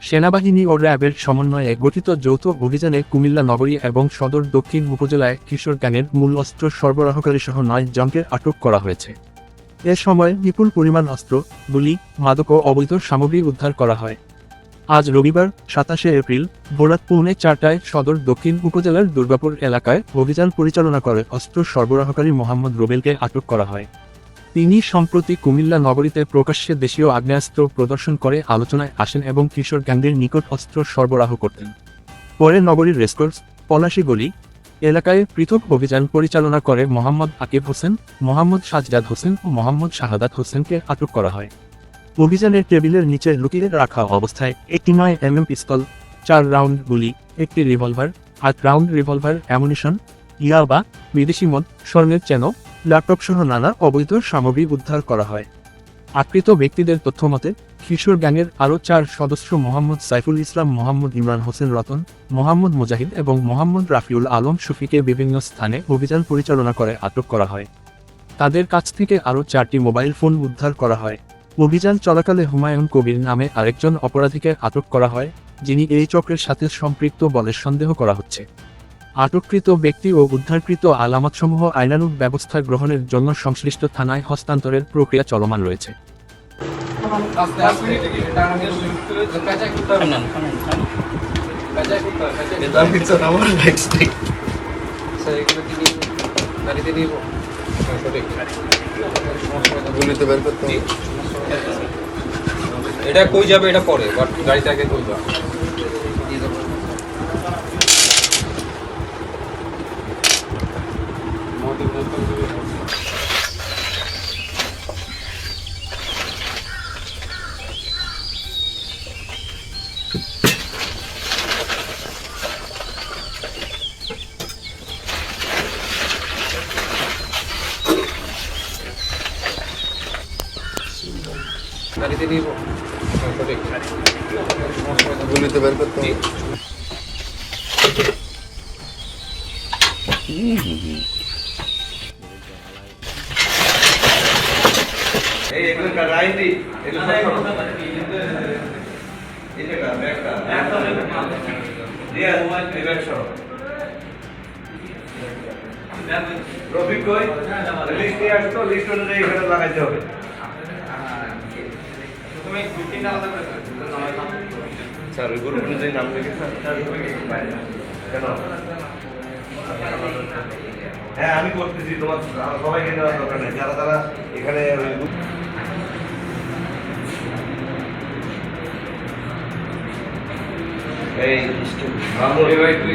সেনাবাহিনী ও র্যাবের সমন্বয়ে গঠিত যৌথ অভিযানে কুমিল্লা নগরী এবং সদর দক্ষিণ উপজেলায় কিশোর গ্যাংয়ের মূল অস্ত্র সরবরাহকারী সহ নয় জনকে আটক করা হয়েছে। এ সময় বিপুল পরিমাণ অস্ত্র, গুলি, মাদক ও অবৈধ সামগ্রী উদ্ধার করা হয়। আজ রবিবার, সাতাশে এপ্রিল, ভোরাত পৌনে চারটায় সদর দক্ষিণ উপজেলার দুর্গাপুর এলাকায় অভিযান পরিচালনা করে অস্ত্র সরবরাহকারী মোহাম্মদ রুবেলকে আটক করা হয়। তিনি সম্প্রতি কুমিল্লা নগরীতে প্রকাশ্যে দেশীয় আগ্নেয়াস্ত্র প্রদর্শন করে আলোচনায় আসেন এবং কিশোর গ্যাংদের নিকট অস্ত্র সরবরাহ করতেন। পরে নগরীর রেসকোর্স, পলাশী গলি এলাকায় পৃথক অভিযান পরিচালনা করে মোহাম্মদ আকিব হোসেন, মোহাম্মদ সাজদাদ হোসেন ও মোহাম্মদ শাহাদাত হোসেনকে আটক করা হয়। অভিযানের টেবিলের নিচে লুকিয়ে রাখা অবস্থায় একটি নয় এমএম পিস্তল, চার রাউন্ড গুলি, একটি রিভলভার, আট রাউন্ড রিভলভার অ্যামুনিশন, ইয়াবা, বিদেশি মদ, স্বর্ণের চেন ল্যাপটপ সহ নানা অবৈধ সামগ্রী উদ্ধার করা হয়। আকৃত ব্যক্তিদের তথ্য মতে, কিশোর গ্যাংয়ের আরও চার সদস্য মোহাম্মদ সাইফুল ইসলাম, মোহাম্মদ ইমরান হোসেন রতন, মোহাম্মদ মুজাহিদ এবং মোহাম্মদ রাফিউল আলম শফিকে বিভিন্ন স্থানে অভিযান পরিচালনা করে আটক করা হয়। তাদের কাছ থেকে আরও চারটি মোবাইল ফোন উদ্ধার করা হয়। অভিযান চলাকালে হুমায়ুন কবির নামে আরেকজন অপরাধীকে আটক করা হয়, যিনি এই চক্রের সাথে সম্পৃক্ত বলে সন্দেহ করা হচ্ছে। আটককৃত ব্যক্তি ও উদ্ধারকৃত আলামতসমূহ আইনানুগ ব্যবস্থা গ্রহণের জন্য সংশ্লিষ্ট থানায় হস্তান্তরের প্রক্রিয়া চলমান রয়েছে। এটা কই যাবে এটা পরে আগে কই যাবে গুলিতে বের করতে হবে। এই এগুলো কার এগুলো এটা ব্যাগটা দিয়া এই ব্যাগ সব। রফিক কই? লিস্ট নিয়ে আসতো লিস্ট অনুযায়ী এখানে লাগাইতে হবে। স্যার ওই গ্রুপ অনুযায়ী নাম লিখে কেন? হ্যাঁ আমি করতেছি। তোমার সবাইকে দেওয়ার দরকার নেই। যারা তারা এখানে ওই এই মামুন ভাই তুই